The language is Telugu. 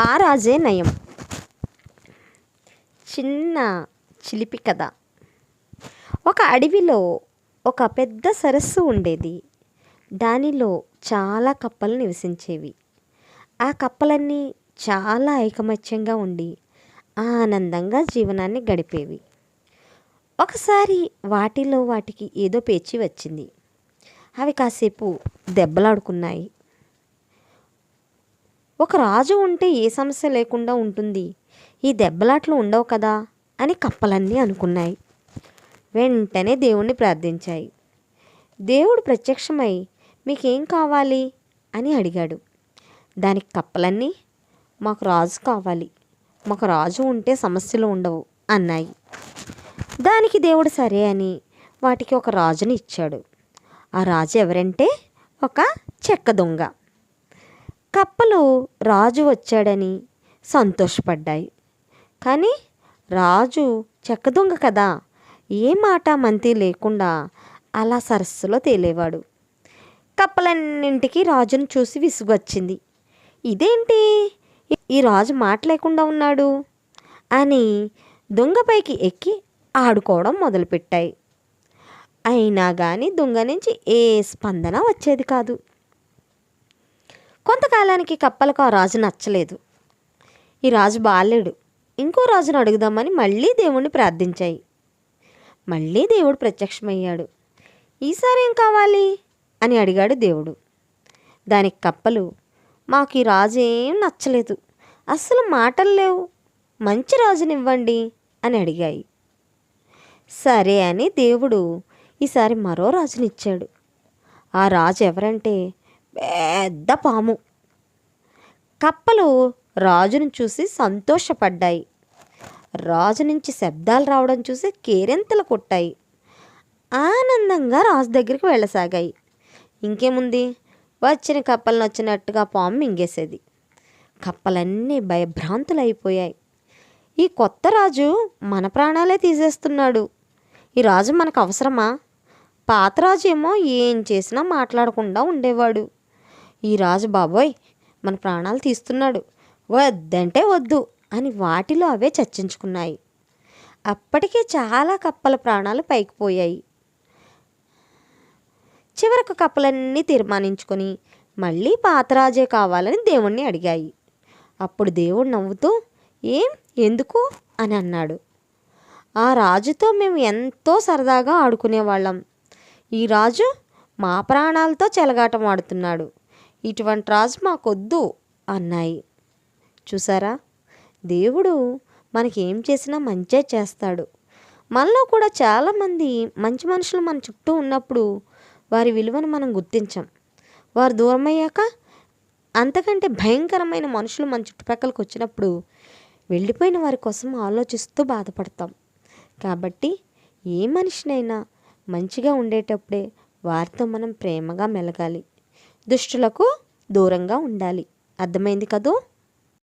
ఆ రాజే నయం. చిన్న చిలిపి కథ. ఒక అడవిలో ఒక పెద్ద సరస్సు ఉండేది. దానిలో చాలా కప్పలు నివసించేవి. ఆ కప్పలన్నీ చాలా ఐకమత్యంగా ఉండి ఆనందంగా జీవనాన్ని గడిపేవి. ఒకసారి వాటిలో వాటికి ఏదో పేచి వచ్చింది. అవి కాసేపు దెబ్బలాడుకున్నాయి. ఒక రాజు ఉంటే ఏ సమస్య లేకుండా ఉంటుంది. ఈ దెబ్బలాట్లు ఉండవు కదా? అని కప్పలన్నీ అనుకున్నాయి. వెంటనే దేవుణ్ణి ప్రార్థించాయి. దేవుడు ప్రత్యక్షమై మీకేం కావాలి? అని అడిగాడు. దానికి కప్పలన్నీ మాకు రాజు కావాలి. మాకు రాజు ఉంటే సమస్యలు ఉండవు అన్నాయి. దానికి దేవుడు సరే అని వాటికి ఒక రాజుని ఇచ్చాడు. ఆ రాజు ఎవరంటే ఒక చెక్క దొంగ. కప్పలు రాజు వచ్చాడని సంతోషపడ్డాయి. కానీ రాజు చెక్కదొంగ కదా ఏ మాట మంతి లేకుండా అలా సరస్సులో తేలేవాడు. కప్పలన్నింటికి రాజును చూసి విసుగొచ్చింది. ఇదేంటి? ఈ రాజు మాట లేకుండా ఉన్నాడు? అని దొంగపైకి ఎక్కి ఆడుకోవడం మొదలుపెట్టాయి. అయినా కానీ దొంగ నుంచి ఏ స్పందన వచ్చేది కాదు. కొంతకాలానికి కప్పలకు ఆ రాజు నచ్చలేదు. ఈ రాజు బాలేడు. ఇంకో రాజును అడుగుదామని మళ్ళీ దేవుణ్ణి ప్రార్థించాయి. మళ్ళీ దేవుడు ప్రత్యక్షమయ్యాడు. ఈసారి ఏం కావాలి? అని అడిగాడు దేవుడు. దానికి కప్పలు మాకు ఈ రాజు ఏం నచ్చలేదు. అస్సలు మాటలు లేవు. మంచి రాజునివ్వండి అని అడిగాయి. సరే అని దేవుడు ఈసారి మరో రాజునిచ్చాడు. ఆ రాజు ఎవరంటే పెద్ద పాము. కప్పలు రాజును చూసి సంతోషపడ్డాయి. రాజు నుంచి శబ్దాలు రావడం చూసి కేరింతలు కొట్టాయి. ఆనందంగా రాజు దగ్గరికి వెళ్ళసాగాయి. ఇంకేముంది? వచ్చిన కప్పలను వచ్చినట్టుగా పాము మింగేసేది. కప్పలన్నీ భయభ్రాంతులు అయిపోయాయి ఈ కొత్త రాజు మన ప్రాణాలే తీసేస్తున్నాడు. ఈ రాజు మనకు అవసరమా? పాత రాజు ఏమో ఏం చేసినా మాట్లాడకుండా ఉండేవాడు. ఈ రాజు బాబోయ్ మన ప్రాణాలు తీస్తున్నాడు. వద్దంటే వద్దు అని వాటిలో అవే చర్చించుకున్నాయి. అప్పటికే చాలా కప్పల ప్రాణాలు పైకి పోయాయి. చివరకు కప్పలన్నీ తీర్మానించుకొని మళ్ళీ పాతరాజే కావాలని దేవుణ్ణి అడిగాయి. అప్పుడు దేవుడు నవ్వుతూ ఏం? ఎందుకు? అని అన్నాడు. ఆ రాజుతో మేము ఎంతో సరదాగా ఆడుకునేవాళ్ళం. ఈ రాజు మా ప్రాణాలతో చెలగాటం ఆడుతున్నాడు. ఇటువంటి రాజు మాకొద్దు అన్నాయి. చూసారా? దేవుడు మనకి ఏం చేసినా మంచే చేస్తాడు. మనలో కూడా చాలామంది మంచి మనుషులు మన చుట్టూ ఉన్నప్పుడు వారి విలువను మనం గుర్తించం. వారు దూరం అయ్యాక అంతకంటే భయంకరమైన మనుషులు మన చుట్టుపక్కలకు వచ్చినప్పుడు వెళ్ళిపోయిన వారి కోసం ఆలోచిస్తూ బాధపడతాం. కాబట్టి ఏ మనిషినైనా మంచిగా ఉండేటప్పుడే వారితో మనం ప్రేమగా మెలగాలి. దుష్టులకు దూరంగా ఉండాలి. అర్థమైంది కదూ?